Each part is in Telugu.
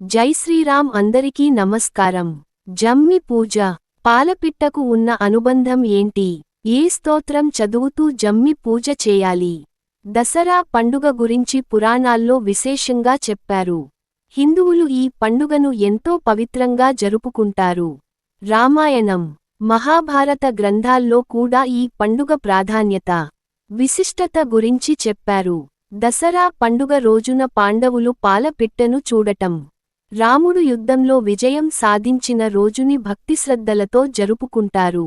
జై శ్రీరామ్ అందరికీ నమస్కారం. జమ్మి పూజ. పాలపిట్టకు ఉన్న అనుబంధం ఏంటి? ఏ స్తోత్రం చదువుతూ జమ్మి పూజ చేయాలి? దసరా పండుగ గురించి పురాణాల్లో విశేషంగా చెప్పారు. హిందువులు ఈ పండుగను ఎంతో పవిత్రంగా జరుపుకుంటారు. రామాయణం. మహాభారత గ్రంథాల్లో కూడా ఈ పండుగ ప్రాధాన్యత. విశిష్టత గురించి చెప్పారు. దసరా పండుగ రోజున పాండవులు పాలపిట్టను చూడటం. రాముడు యుద్ధంలో విజయం సాధించిన రోజుని భక్తిశ్రద్ధలతో జరుపుకుంటారు.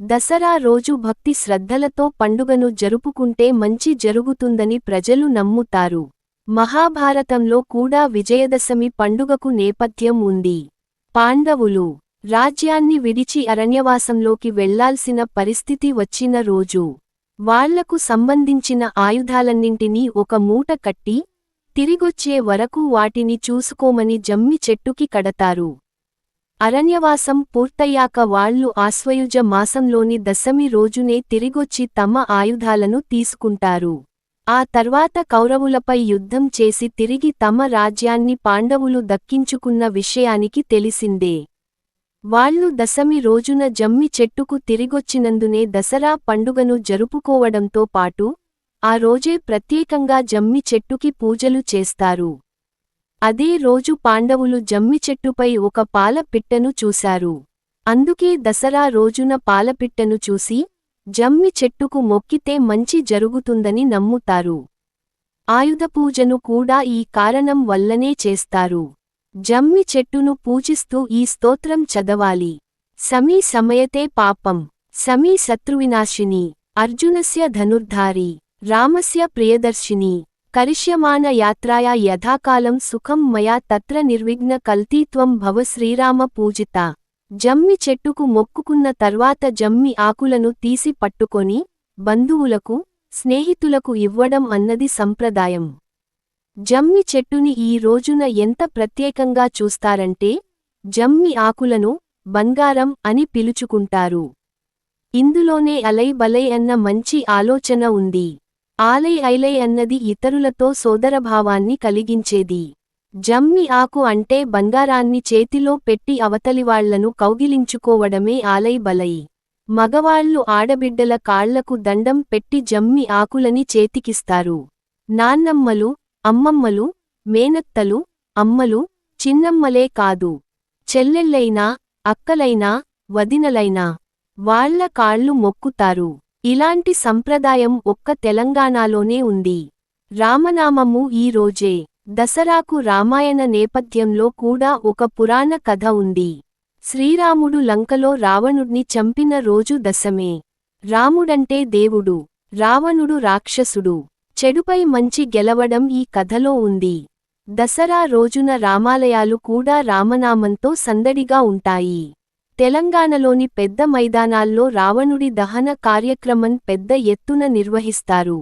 దసరా రోజు భక్తి శ్రద్ధలతో పండుగను జరుపుకుంటే మంచి జరుగుతుందని ప్రజలు నమ్ముతారు. మహాభారతంలో కూడా విజయదశమి పండుగకు నేపథ్యం ఉంది. పాండవులు రాజ్యాన్ని విడిచి అరణ్యవాసంలోకి వెళ్ళాల్సిన పరిస్థితి వచ్చిన రోజు. వాళ్ళకు సంబంధించిన ఆయుధాలన్నింటినీ ఒక మూట కట్టి తిరిగొచ్చే వరకు వాటిని చూసుకోమని జమ్మి చెట్టుకి కడతారు. అరణ్యవాసం పూర్తయ్యాక వాళ్ళు ఆశ్వయుజ మాసంలోని దశమి రోజునే తిరిగొచ్చి తమ ఆయుధాలను తీసుకుంటారు. ఆ తర్వాత కౌరవులపై యుద్ధం చేసి తిరిగి తమ రాజ్యాన్ని పాండవులు దక్కించుకున్న విషయానికి తెలిసిందే. వాళ్ళు దశమి రోజున జమ్మి చెట్టుకు తిరిగొచ్చినందునే దసరా పండుగను జరుపుకోవడంతో పాటు ఆ రోజే ప్రత్యేకంగా జమ్మి చెట్టుకి పూజలు చేస్తారు. అదే రోజు పాండవులు జమ్మి చెట్టుపై ఒక పాలపిట్టను చూశారు. అందుకే దసరా రోజున పాలపిట్టను చూసి జమ్మి చెట్టుకు మొక్కితే మంచి జరుగుతుందని నమ్ముతారు. ఆయుధ పూజను కూడా ఈ కారణం వల్లనే చేస్తారు. జమ్మి చెట్టును పూజిస్తూ ఈ స్తోత్రం చదవాలి. సమీ సమయతే పాపం. సమీ శత్రువినాశిని. అర్జునస్య ధనుర్ధారి. రామస్య ప్రియదర్శిని కరిష్యమాన యాత్రాయా యథాకాలం సుఖం మయా తత్ర నిర్విఘ్న కల్తీత్వం భవ శ్రీరామ పూజిత. జమ్మి చెట్టుకు మొక్కుకున్న తర్వాత జమ్మి ఆకులను తీసి పట్టుకొని బంధువులకు స్నేహితులకు ఇవ్వడం అన్నది సంప్రదాయం. జమ్మి చెట్టుని ఈ రోజున ఎంత ప్రత్యేకంగా చూస్తారంటే జమ్మి ఆకులను బంగారం అని పిలుచుకుంటారు. ఇందులోనే అలై బలై అన్న మంచి ఆలోచన ఉంది. ఆలై ఐలై అన్నది ఇతరులతో సోదరభావాన్ని కలిగించేది. జమ్మి ఆకు అంటే బంగారాన్ని చేతిలో పెట్టి అవతలివాళ్ళను కౌగిలించుకోవడమే ఆలై బలై. మగవాళ్ళు ఆడబిడ్డల కాళ్ళకు దండం పెట్టి జమ్మి ఆకులని చేతికిస్తారు. నాన్నమ్మలు అమ్మమ్మలు మేనత్తలు అమ్మలు చిన్నమ్మలే కాదు. చెల్లెళ్ళైనా అక్కలైనా వదినలైనా వాళ్ళ కాళ్ళు మొక్కుతారు. ఇలాంటి సంప్రదాయం ఒక్క తెలంగాణలోనే ఉంది. రామనామము ఈ రోజే. దసరాకు రామాయణ నేపథ్యంలో కూడా ఒక పురాణ కథ ఉంది. శ్రీరాముడు లంకలో రావణుణ్ణి చంపిన రోజు దశమే. రాముడంటే దేవుడు రావణుడు రాక్షసుడు. చెడుపై మంచి గెలవడం ఈ కథలో ఉంది. దసరా రోజున రామాలయాలు కూడా రామనామంతో సందడిగా ఉంటాయి. తెలంగాణలోని పెద్ద మైదానాల్లో రావణుడి దహన కార్యక్రమం పెద్ద ఎత్తున నిర్వహిస్తారు.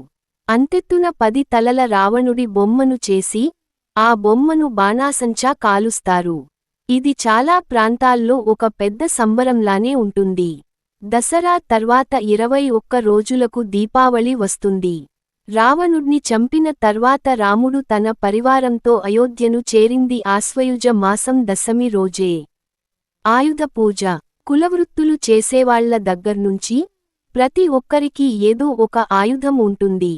అంతెత్తున పది తలల రావణుడి బొమ్మను చేసి ఆ బొమ్మను బాణాసంచా కాలుస్తారు. ఇది చాలా ప్రాంతాల్లో ఒక పెద్ద సంబరంలానే ఉంటుంది. దసరా తర్వాత ఇరవై ఒక్క రోజులకు దీపావళి వస్తుంది. రావణుడ్ని చంపిన తర్వాత రాముడు తన పరివారంతో అయోధ్యను చేరింది ఆశ్వయుజ మాసం దశమి రోజే. ఆయుధ పూజ కులవృత్తులు చేసేవాళ్ళ దగ్గర్నుంచి ప్రతి ఒక్కరికీ ఏదో ఒక ఆయుధం ఉంటుంది.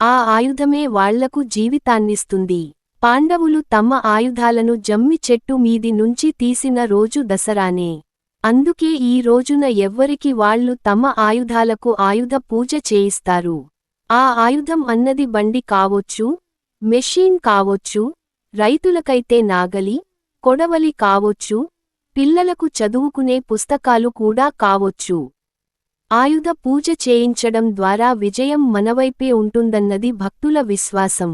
ఆ ఆయుధమే వాళ్ళకు జీవితాన్నిస్తుంది. పాండవులు తమ ఆయుధాలను జమ్మి చెట్టు మీది నుంచి తీసిన రోజు దసరానే. అందుకే ఈ రోజున ఎవ్వరికి వాళ్ళు తమ ఆయుధాలకు ఆయుధ పూజ చేయిస్తారు. ఆ ఆయుధం అన్నది బండి కావొచ్చు మెషీన్ కావొచ్చు రైతులకైతే నాగలి కొడవలి కావొచ్చు పిల్లలకు చదువుకునే పుస్తకాలు కూడా కావొచ్చు. ఆయుధ పూజ చేయించడం ద్వారా విజయం మనవైపే ఉంటుందన్నది భక్తుల విశ్వాసం.